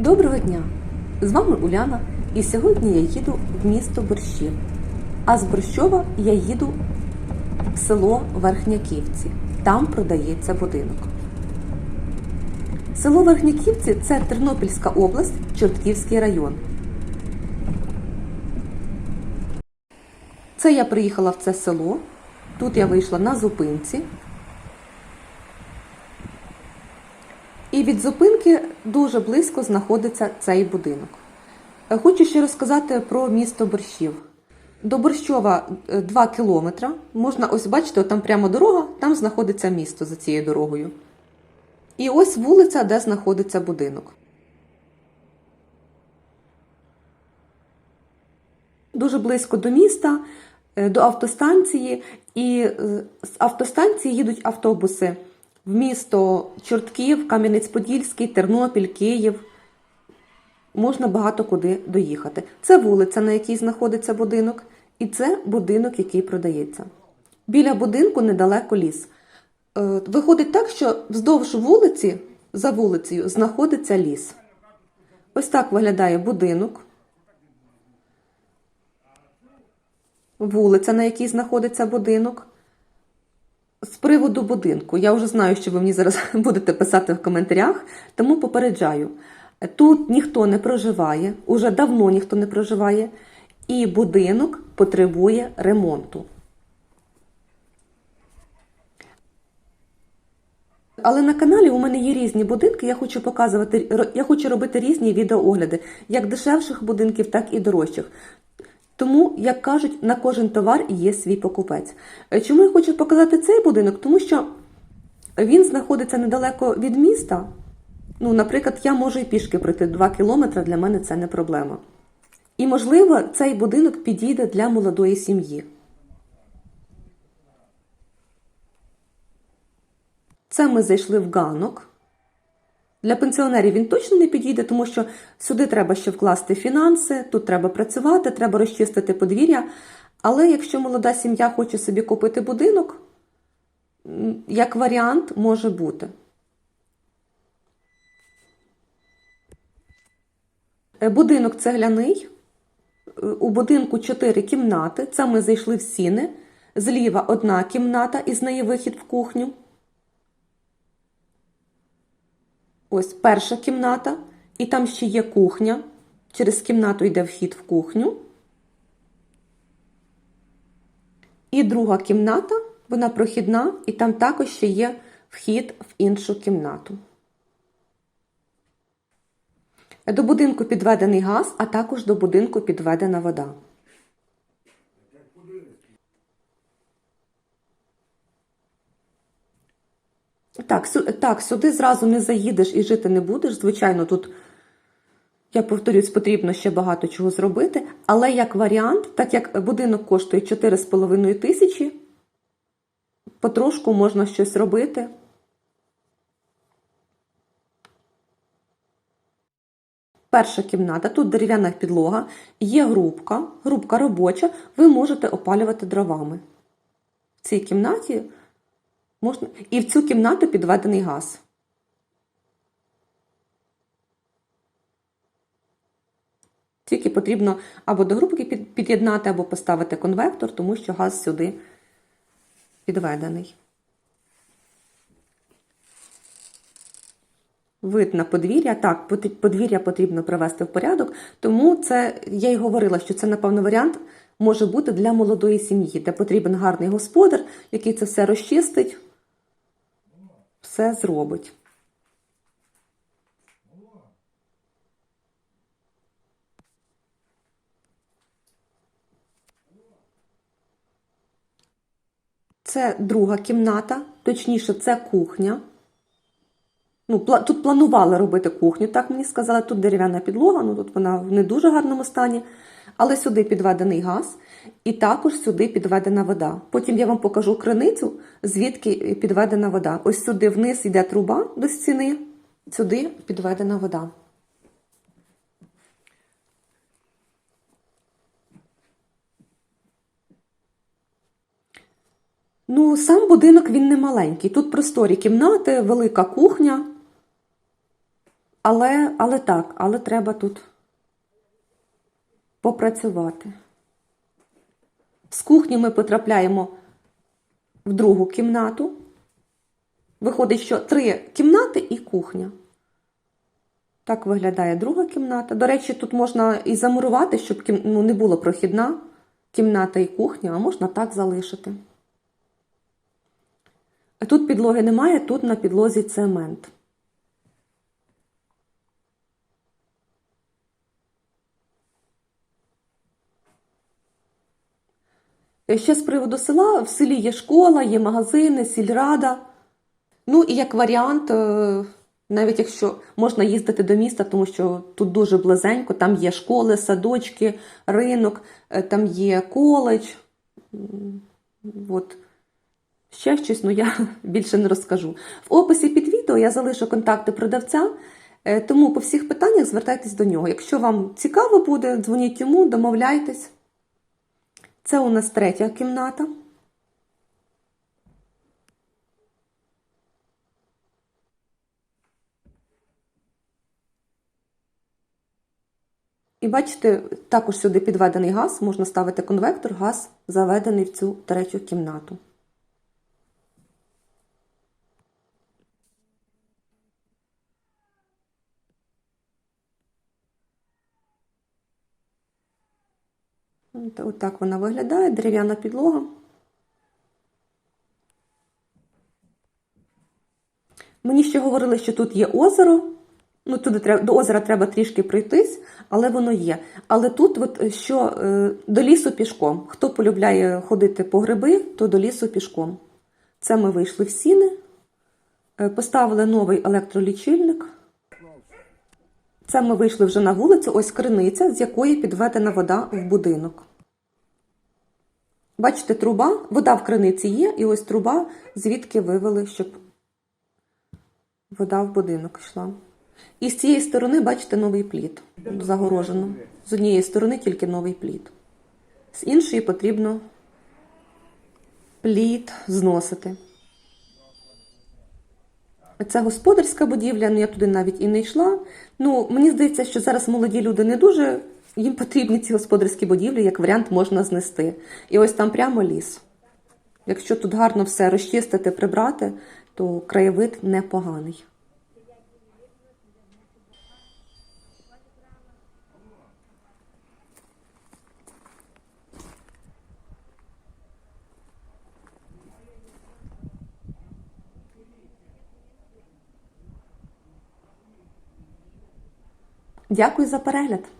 Доброго дня! З вами Уляна, і сьогодні я їду в місто Борщів. А з Борщова я їду в село Верхняківці. Там продається будинок. Село Верхняківці це Тернопільська область, Чортківський район. Це я приїхала в це село. Тут я вийшла на зупинці. І від зупинки дуже близько знаходиться цей будинок. Е, Хочу ще розказати про місто Борщів. До Борщова 2 кілометра. Можна ось бачите, там прямо дорога, там знаходиться місто за цією дорогою. І ось вулиця, де знаходиться будинок. Дуже близько до міста, е, до автостанції, і е, з автостанції їдуть автобуси в місто Чортків, Кам'янець-Подільський, Тернопіль, Київ. Можна багато куди доїхати. Це вулиця, на якій знаходиться будинок, і це будинок, який продається. Біля будинку недалеко ліс. Е, Виходить так, що вздовж вулиці, за вулицею, знаходиться ліс. Ось так виглядає будинок. Вулиця, на якій знаходиться будинок. З приводу будинку, я вже знаю, що ви мені зараз будете писати в коментарях, тому попереджаю. Тут ніхто не проживає, уже давно ніхто не проживає, і будинок потребує ремонту. Але на каналі у мене є різні будинки. Я хочу показувати, я хочу робити різні відеоогляди, як дешевших будинків, так і дорожчих. Тому, як кажуть, на кожен товар є свій покупець. Е, Чому я хочу показати цей будинок? Тому що він знаходиться недалеко від міста. Ну, наприклад, я можу і пішки пройти 2 кілометри, для мене це не проблема. І, можливо, цей будинок підійде для молодої сім'ї. Це ми зайшли в ганок. Для пенсіонерів він точно не підійде, тому що сюди треба ще вкласти фінанси, тут треба працювати, треба розчистити подвір'я. Але якщо молода сім'я хоче собі купити будинок, як варіант може бути. Е, Будинок цегляний. Е, У будинку 4 кімнати. Це ми зайшли в сіни. Зліва одна кімната, із неї вихід в кухню. Ось перша кімната, і там ще є кухня. Через кімнату йде вхід в кухню. І друга кімната, вона прохідна, і там також ще є вхід в іншу кімнату. До будинку підведений газ, а також до будинку підведена вода. Так, так, сюди зразу не заїдеш і жити не будеш. Звичайно, тут, я повторюсь, потрібно ще багато чого зробити. Але як варіант, так як будинок коштує 4,5 тисячі, потрошку можна щось робити. Перша кімната, тут дерев'яна підлога, є грубка, грубка робоча, ви можете опалювати дровами. В цій кімнаті можна. І в цю кімнату підведений газ. Тільки потрібно або до грубки під- під'єднати, або поставити конвектор, тому що газ сюди підведений. Вид на подвір'я. Так, подвір'я потрібно привести в порядок, тому це я й говорила, що це, напевно, варіант може бути для молодої сім'ї, де потрібен гарний господар, який це все розчистить, все зробить. Це друга кімната, точніше, це кухня. Ну, тут планували робити кухню, так мені сказали. Тут дерев'яна підлога, ну тут вона в не дуже гарному стані. Але сюди підведений газ, і також сюди підведена вода. Потім я вам покажу криницю, звідки підведена вода. Ось сюди вниз йде труба до стіни, сюди підведена вода. Ну, сам будинок він не маленький. Тут просторі кімнати, велика кухня. Але, але так, але треба тут попрацювати. З кухні ми потрапляємо в другу кімнату. Виходить, що три кімнати і кухня. Так виглядає друга кімната. До речі, тут можна і замурувати, щоб кім... ну, не було прохідна кімната і кухня, а можна так залишити. Тут підлоги немає, тут на підлозі цемент. Ще з приводу села, в селі є школа, є магазини, сільрада. Ну і як варіант, е, навіть якщо можна їздити до міста, тому що тут дуже близенько, там є школи, садочки, ринок, е, там є коледж. От. Ще щось, ну я більше не розкажу. В описі під відео я залишу контакти продавця, е, тому по всіх питаннях звертайтесь до нього. Якщо вам цікаво буде, дзвоніть йому, домовляйтесь. Це у нас третя кімната. І бачите, також сюди підведений газ, можна ставити конвектор, газ заведений в цю третю кімнату. Отак вона виглядає, дерев'яна підлога. Мені ще говорили, що тут є озеро. Ну, туди треба, до озера треба трішки пройтись, але воно є. Але тут, от, е, що е, до лісу пішком. Хто полюбляє ходити по гриби, то до лісу пішком. Це ми вийшли в сіни, е, поставили новий електролічильник. Це ми вийшли вже на вулицю, ось криниця, з якої підведена вода в будинок. Бачите, труба, вода в криниці є, і ось труба, звідки вивели, щоб вода в будинок йшла. І з цієї сторони, бачите, новий плід загорожено. З однієї сторони тільки новий плід. З іншої потрібно плід зносити. Це господарська будівля, ну я туди навіть і не йшла. Ну, мені здається, що зараз молоді люди не дуже їм потрібні ці господарські будівлі, як варіант можна знести. І ось там прямо ліс. Якщо тут гарно все розчистити, прибрати, то краєвид непоганий. Дякую за перегляд!